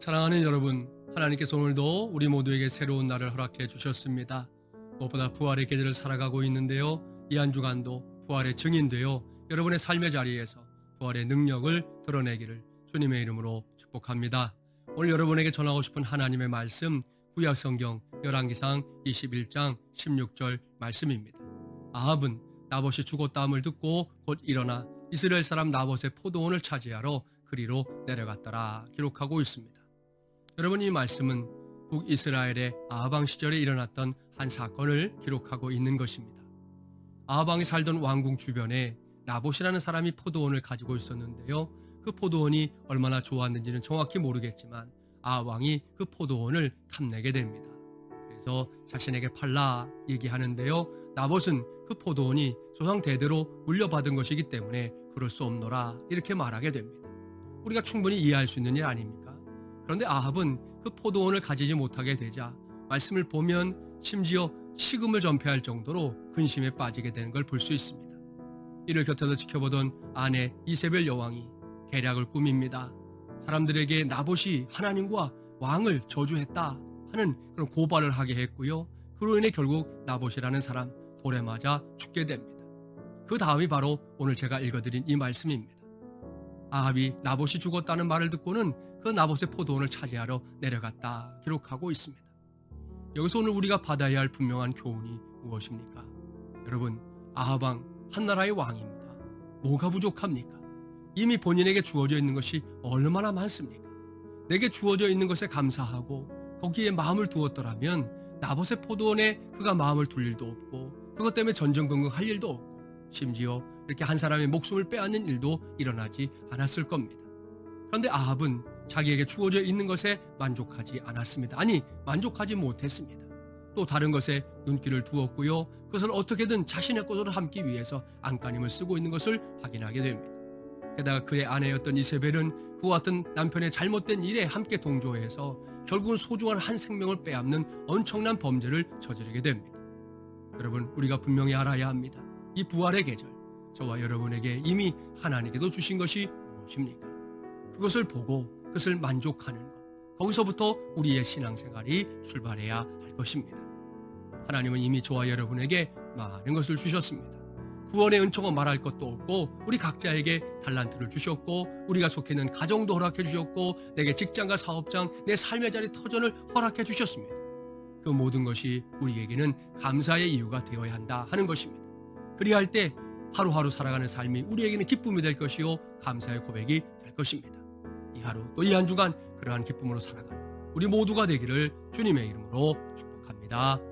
사랑하는 여러분, 하나님께서 오늘도 우리 모두에게 새로운 날을 허락해 주셨습니다. 무엇보다 부활의 계절을 살아가고 있는데요. 이 한 주간도 부활의 증인되어 여러분의 삶의 자리에서 부활의 능력을 드러내기를 주님의 이름으로 축복합니다. 오늘 여러분에게 전하고 싶은 하나님의 말씀 구약 성경 열왕기상 21장 16절 말씀입니다. 아합은 나봇이 죽었다함을 듣고 곧 일어나 이스라엘 사람 나봇의 포도원을 차지하러 그리로 내려갔더라 기록하고 있습니다. 여러분 이 말씀은 북이스라엘의 아하방 시절에 일어났던 한 사건을 기록하고 있는 것입니다. 아하방이 살던 왕궁 주변에 나봇이라는 사람이 포도원을 가지고 있었는데요. 그 포도원이 얼마나 좋았는지는 정확히 모르겠지만 아왕이 그 포도원을 탐내게 됩니다. 그래서 자신에게 팔라 얘기하는데요. 나봇은 그 포도원이 조상 대대로 물려받은 것이기 때문에 그럴 수 없노라 이렇게 말하게 됩니다. 우리가 충분히 이해할 수 있는 일 아닙니까? 그런데 아합은 그 포도원을 가지지 못하게 되자 말씀을 보면 심지어 식음을 전폐할 정도로 근심에 빠지게 되는 걸 볼 수 있습니다. 이를 곁에서 지켜보던 아내 이세벨 여왕이 계략을 꾸밉니다. 사람들에게 나봇이 하나님과 왕을 저주했다 하는 그런 고발을 하게 했고요. 그로 인해 결국 나봇이라는 사람 돌에 맞아 죽게 됩니다. 그 다음이 바로 오늘 제가 읽어드린 이 말씀입니다. 아합이 나봇이 죽었다는 말을 듣고는 그 나봇의 포도원을 차지하러 내려갔다 기록하고 있습니다. 여기서 오늘 우리가 받아야 할 분명한 교훈이 무엇입니까? 여러분, 아하방 한 나라의 왕입니다. 뭐가 부족합니까? 이미 본인에게 주어져 있는 것이 얼마나 많습니까? 내게 주어져 있는 것에 감사하고 거기에 마음을 두었더라면 나봇의 포도원에 그가 마음을 둘 일도 없고 그것 때문에 전전긍긍할 일도 없고 심지어 이렇게 한 사람의 목숨을 빼앗는 일도 일어나지 않았을 겁니다. 그런데 아합은 자기에게 주어져 있는 것에 만족하지 않았습니다. 아니, 만족하지 못했습니다. 또 다른 것에 눈길을 두었고요. 그것을 어떻게든 자신의 것으로 함기 위해서 안간힘을 쓰고 있는 것을 확인하게 됩니다. 게다가 그의 아내였던 이세벨은 그와 같은 남편의 잘못된 일에 함께 동조해서 결국은 소중한 한 생명을 빼앗는 엄청난 범죄를 저지르게 됩니다. 여러분, 우리가 분명히 알아야 합니다. 이 부활의 계절, 저와 여러분에게 이미 하나님께도 주신 것이 무엇입니까? 그것을 보고 그것을 만족하는 것. 거기서부터 우리의 신앙생활이 출발해야 할 것입니다. 하나님은 이미 저와 여러분에게 많은 것을 주셨습니다. 구원의 은총은 말할 것도 없고 우리 각자에게 달란트를 주셨고 우리가 속해 있는 가정도 허락해 주셨고 내게 직장과 사업장 내 삶의 자리 터전을 허락해 주셨습니다. 그 모든 것이 우리에게는 감사의 이유가 되어야 한다 하는 것입니다. 그리할 때 하루하루 살아가는 삶이 우리에게는 기쁨이 될 것이요 감사의 고백이 될 것입니다. 이 하루 또 이 한 주간 그러한 기쁨으로 살아가는 우리 모두가 되기를 주님의 이름으로 축복합니다.